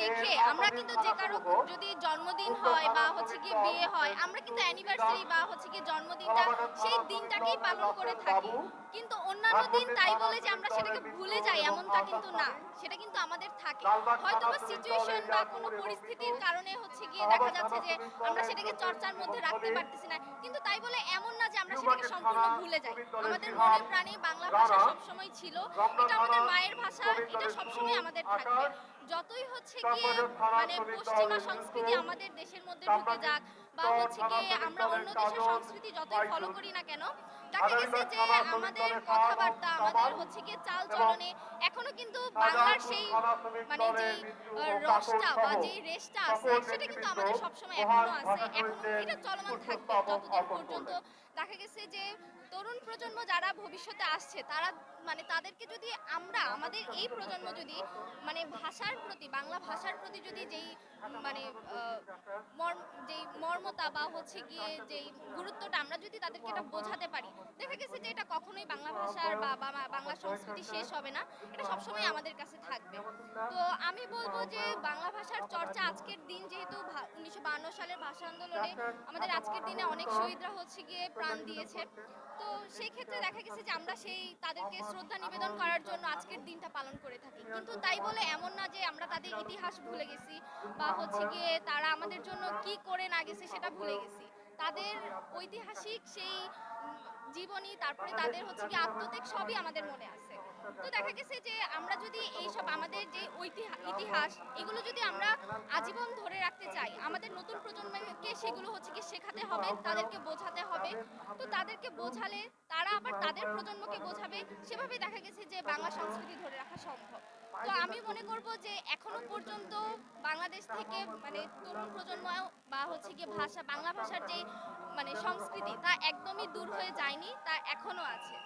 দেখে আমরা কিন্তু যে কারও যদি জন্মদিন হয় বা হচ্ছে কি বিয়ে হয়, আমরা কিন্তু অ্যানিভার্সারি বা হচ্ছে কি জন্মদিনটা সেই দিনটাকেই পালন করে থাকি। কিন্তু অন্যান্য দিন তাই বলে যে আমরা সেটাকে ভুলে যাই এমনটা কিন্তু না, সেটা কিন্তু আমাদের থাকে। হয়তো বা সিচুয়েশন বা কোনো পরিস্থিতির কারণে হচ্ছে গিয়ে দেখা যাচ্ছে যে আমরা সেটাকে চর্চার মধ্যে রাখতে পারতেছি না। কিন্তু তাই বলে আমরা সেটাকে সম্পূর্ণ ভুলে যাই আমাদের মনে প্রাণে বাংলা ভাষা সবসময় ছিল এটা আমাদের মায়ের ভাষা এটা সবসময় আমাদের থাকবে। যতই হচ্ছে গিয়ে মানে পশ্চিমা সংস্কৃতি আমাদের দেশের মধ্যে ঢুকে যাক বা হচ্ছে গিয়ে আমরা অন্য দেশের সংস্কৃতি যতই ফলো করি না কেন দেখা গেছে যে আমাদের কথাবার্তা আমাদের হচ্ছে গিয়ে চাল চলনে এখনও কিন্তু বাংলার সেই মানে যে রসটা বা যে রেশটা আছে সেটা কিন্তু আমাদের সবসময় এখনও আছে। এখনও এটা চলমান থাকবে যতদিন পর্যন্ত দেখা গেছে যে তরুণ প্রজন্ম যারা ভবিষ্যতে আসছে তারা মানে তাদেরকে যদি আমরা আমাদের এই প্রজন্ম যদি মানে ভাষার প্রতি বাংলা ভাষার প্রতি যদি যেই মানে যে মর্মতা বা হচ্ছে গিয়ে যে গুরুত্বটা আমরা যদি তাদেরকে এটা বোঝাতে পারি, দেখা গেছে যে এটা কখনোই বাংলা ভাষার বা বাংলা সংস্কৃতি শেষ হবে না, এটা সবসময় আমাদের কাছে থাকবে। তো আমি বলব যে বাংলা ভাষার চর্চা আজকের দিন যেহেতু উনিশশো বান্ন সালের ভাষা আন্দোলনে আমাদের আজকের দিনে অনেক শহীদরা হচ্ছে গিয়ে প্রাণ দিয়েছে। তো সেই ক্ষেত্রে দেখা গেছে যে আমরা সেই তাদেরকে শ্রদ্ধা নিবেদন করার জন্য আজকের দিনটা পালন করে থাকি। কিন্তু তাই বলে এমন না যে আমরা তাদের ইতিহাস ভুলে গেছি বা হচ্ছে গিয়ে তারা আমাদের জন্য কি করে না গেছে সেটা ভুলে গেছি। তাদের ঐতিহাসিক সেই জীবনী তারপরে তাদের হচ্ছে কি আত্মত্যাগ সবই আমাদের মনে আছে। তো দেখা গেছে যে আমরা যদি এই সব আমাদের যে ইতিহাস, এগুলো যদি আমরা আজীবন ধরে রাখতে চাই, আমাদের নতুন প্রজন্মকে সেগুলো হচ্ছে কি শেখাতে হবে, তাদেরকে বোঝাতে হবে। তো তাদেরকে বোঝালে তারা আবার তাদের প্রজন্মকে বোঝাবে। সেভাবে দেখা গেছে যে বাংলা সংস্কৃতি ধরে রাখা সম্ভব। তো আমি মনে করব যে এখনও পর্যন্ত বাংলাদেশ থেকে মানে তরুণ প্রজন্ম বা হচ্ছে কি ভাষা, বাংলা ভাষার যে মানে সংস্কৃতি তা একদমই দূর হয়ে যায়নি, তা এখনও আছে।